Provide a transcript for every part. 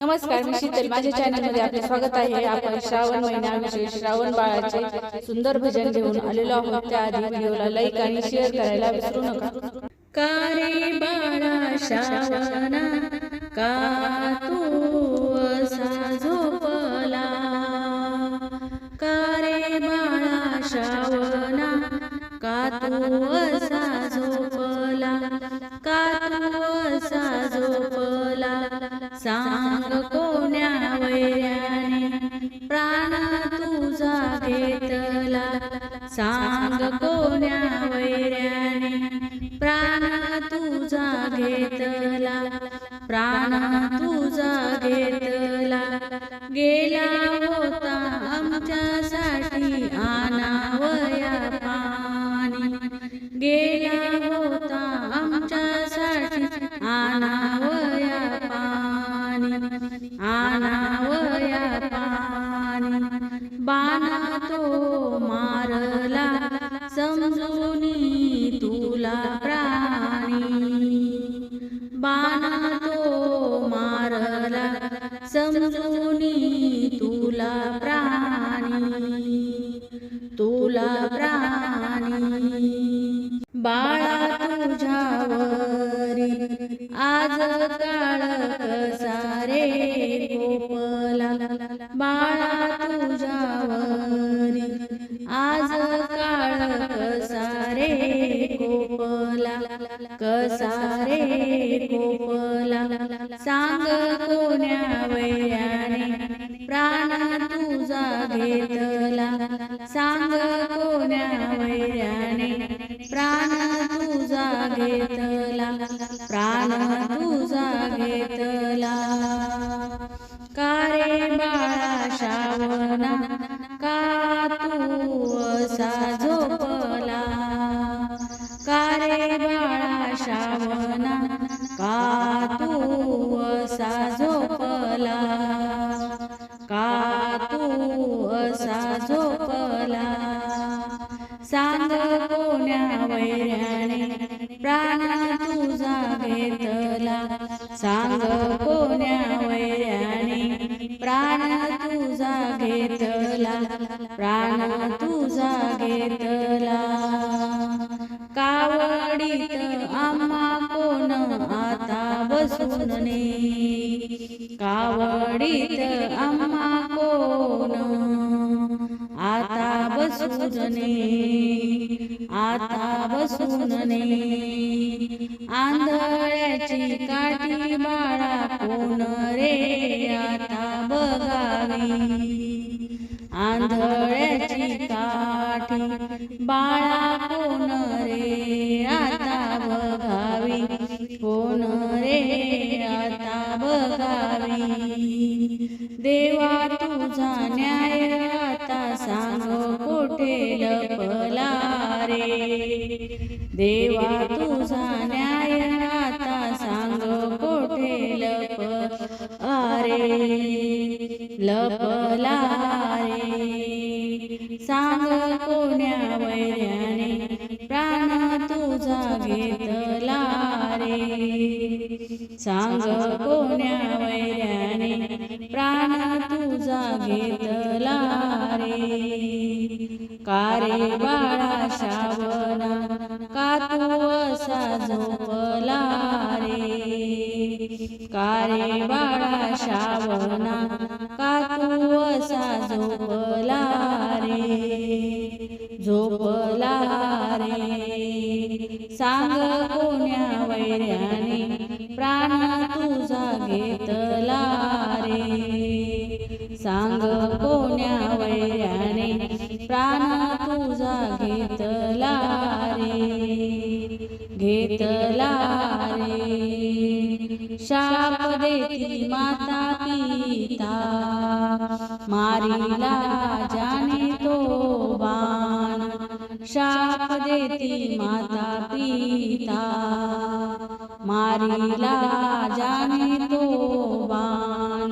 नमस्कार मी शीतल. माझ्या चॅनलमध्ये आपले स्वागत आहे. आपण श्रावण महिन्याविषयी श्रावण बाळाचे सुंदर भजन घेऊन आलेलो आहोत. त्याआधी व्हिडिओला लाईक आणि शेअर करायला विसरू नका. का रे बाळा श्रावणा का तू असा झोपला? का रे बाळा श्रावणा का तू गेला होता आमच्यासाठी आनावया पाणी. गेला होता आमच्यासाठी आणावया पाणी. आनावया पाणी. बाणा तो मारला समजून तुला समजूनी तुला प्राणी तुला प्राणी. बाळा तुझ्यावरी आज काळ कसारे गोपला. बाळा तुझ्यावरी आज काळ कसारे गोपला. कसा घेतला सांग कोण्या वैराने प्राण तुझा घेतला प्राण तुझा घेतला कारे बाळा श्रावणा का तू असा असा झोपला. सांग कोण्या वैऱ्याने प्राण तुझा घेतला सांग कोण्या वैऱ्याने प्राण तुझा घेतला प्राण तुझा घेतला कावडीत आम्हा कोण आता बसून कावडीत आम्हा कोण बसूनने आता बसूनने आंधळ्याची काठी बाळा कोण रे आता बघावी? आंधळ्याची काठी बाळा कोण रे आता बघावी? कोण रे आता बघावी? देवा तुझा न्याय देवा तुझा न्याय आता सांग कोठे लप? अरे लपला रे. सांग कोण्या वैऱ्याने प्राण तुझा घेतला रे. सांग कोण्या वैऱ्याने प्राण तुझा घेतला रे. कारे बाळा सांग कोण्या वैऱ्याने प्राण तुझा घेतला रे सांग कोण्या वैऱ्याने प्राण तुझा घेतला रे घेतला रे शाप देती माता पिता मारिला जाने तो बाण. शाप ती माता पिता. मारीला जाने तो बाण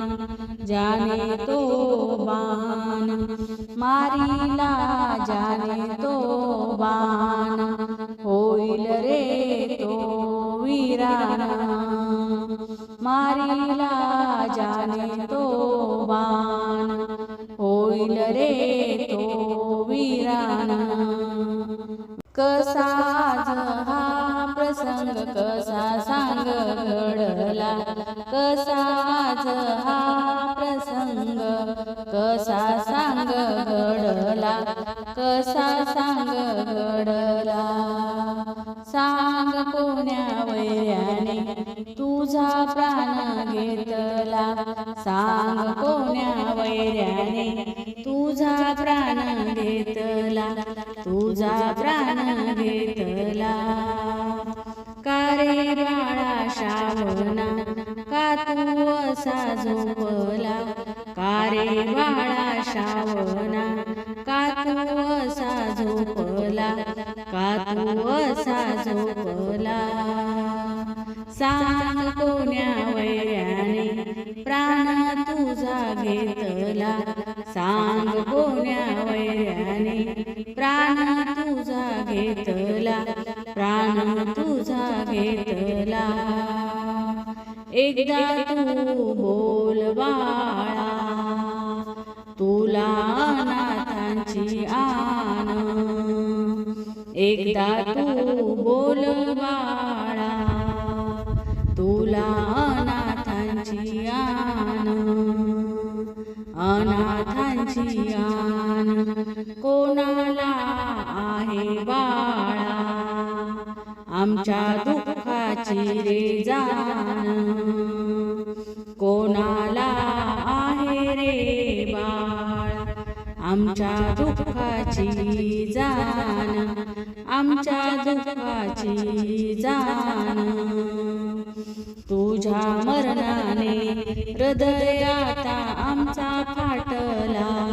जाने तो बाण. मारीला जाने तो बाण होईल रे तो वीरा मारीला जाने तो बाण होईल रे तो वीराना कसा हा प्रसंग कसा सांग घडला? कसा हा प्रसंग कसा सांग घडला? कसा सांग घडला? सांग कोण्या तुझा प्राण घेतला. सांग कोण्या वैऱ्याने तुझा प्राण घेतला. तुझा प्राण घेतला. कारे बाळा श्रावणा का तू असा झोपला? कारे बाळा श्रावणा का तू असा झोपला? का तू असा झोपला? सांग कोण्या वैऱ्याने प्राण तुझा घेतला सांग कोण्या वैऱ्याने प्राण तुझा घेतला. प्राण तुझा घेतला एकदा तू बोल बाळा तुला अनाथांची आन एकदा तू बोल बाळा तुला अनाथांची आन अनाथांची आन. कोणाला आहे बाळा? आमच्या दुःखाची रे जाण कोणाला आहे रे बाळ? आमच्या दुःखाची जाण आमच्या दुःखाची जाण तुझ्या मरणाने हृदय आता आमचा फाटला.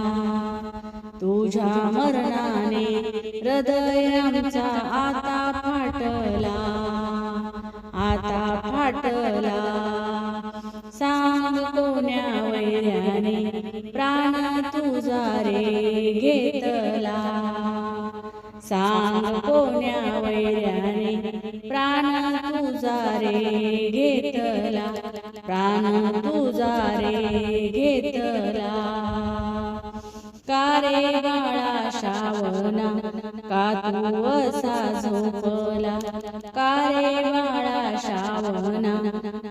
तुझ्या मरणाने हृदय आमचा आता फाटला. आता फाटला. सांग कोण्या वैऱ्याने प्राण तुझा रे घेतला. सांग कोण्या वैऱ्याने प्राण तुझा रे घेतला प्राण तुझा रे घेतला कारे बाळा श्रावणा का तू असा झोपला? कारे भावना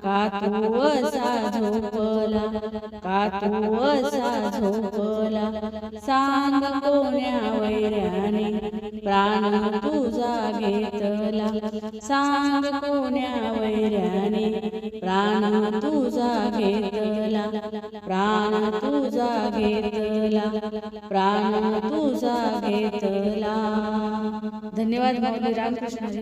का तू असा झोपला का तू असा झोपला. सांग कोण्या वैऱ्याने प्राण तुझा घेतला. सांग कोण्या वैऱ्याने प्राण तुझा घेतला. प्राण तुझा घेतला प्राण तुझा घेतला. धन्यवाद माऊली रामकृष्ण